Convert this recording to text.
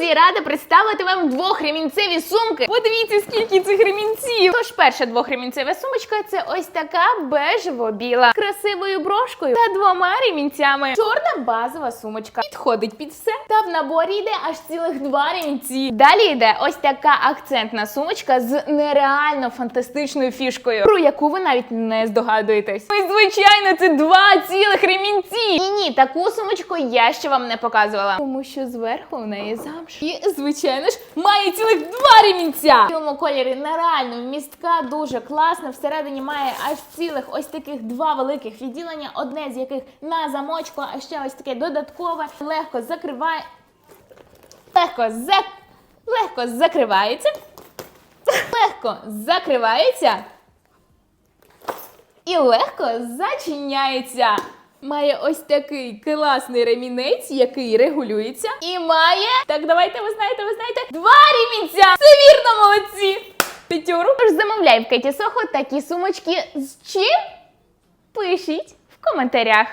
Друзі, рада представити вам двохремінцеві сумки. Подивіться, скільки цих ремінців. Тож перша двохремінцева сумочка це ось така бежево-біла, красивою брошкою та двома ремінцями. Чорна базова сумочка. Підходить під все. Та в наборі йде аж цілих два ремінці. Далі йде ось така акцентна сумочка з нереально фантастичною фішкою, про яку ви навіть не здогадуєтесь. Ну і звичайно, це два цілих ремінці. Ні, ні, таку сумочку я ще вам не показувала, тому що зверху в неї замш. І звичайно ж має цілих два ремінця. В цьому кольорі нереально вмістка, дуже класно. Всередині має аж цілих ось таких два великих відділення, одне з яких на замочку, а ось таке додаткове, легко закриває. Легко за... легко закривається. Легко закривається і легко зачиняється. Має ось такий класний ремінець, який регулюється, і має. Так, давайте, ви знаєте, ви знаєте, два ремінця! Це вірно, молодці! П'ятюру. Тож замовляй в Кеті Сохо такі сумочки з чим? Пишіть в коментарях.